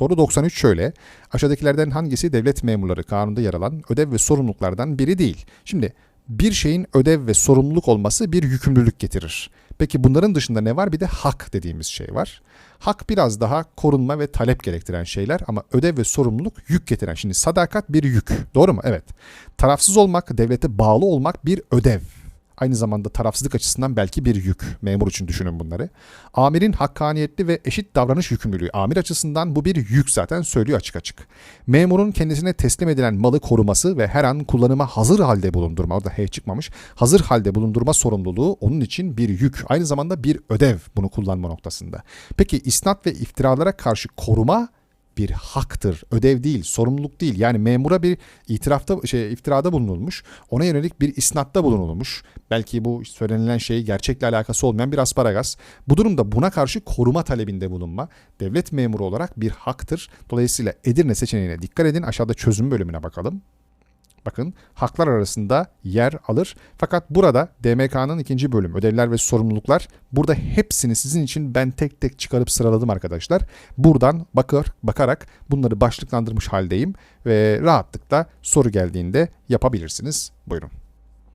Soru 93 şöyle. Aşağıdakilerden hangisi devlet memurları kanunda yer alan ödev ve sorumluluklardan biri değil? Şimdi bir şeyin ödev ve sorumluluk olması bir yükümlülük getirir. Peki bunların dışında ne var? Bir de hak dediğimiz şey var. Hak biraz daha korunma ve talep gerektiren şeyler ama ödev ve sorumluluk yük getiren. Şimdi sadakat bir yük. Doğru mu? Evet. Tarafsız olmak, devlete bağlı olmak bir ödev. Aynı zamanda tarafsızlık açısından belki bir yük. Memur için düşünün bunları. Amirin hakkaniyetli ve eşit davranış yükümlülüğü. Amir açısından bu bir yük zaten söylüyor açık açık. Memurun kendisine teslim edilen malı koruması ve her an kullanıma hazır halde bulundurma. Orada H çıkmamış. Hazır halde bulundurma sorumluluğu onun için bir yük. Aynı zamanda bir ödev bunu kullanma noktasında. Peki isnat ve iftiralara karşı koruma bir haktır. Ödev değil, sorumluluk değil. Yani memura bir itirafta şey iftirada bulunulmuş. Ona yönelik bir isnatta bulunulmuş. Belki bu söylenilen şey gerçekle alakası olmayan bir asparagas. Bu durumda buna karşı koruma talebinde bulunma devlet memuru olarak bir haktır. Dolayısıyla Edirne seçeneğine dikkat edin. Aşağıda çözüm bölümüne bakalım. Bakın haklar arasında yer alır. Fakat burada DMK'nın ikinci bölüm ödevler ve sorumluluklar burada hepsini sizin için ben tek tek çıkarıp sıraladım arkadaşlar. Buradan bakır, bakarak bunları başlıklandırmış haldeyim ve rahatlıkla soru geldiğinde yapabilirsiniz. Buyurun.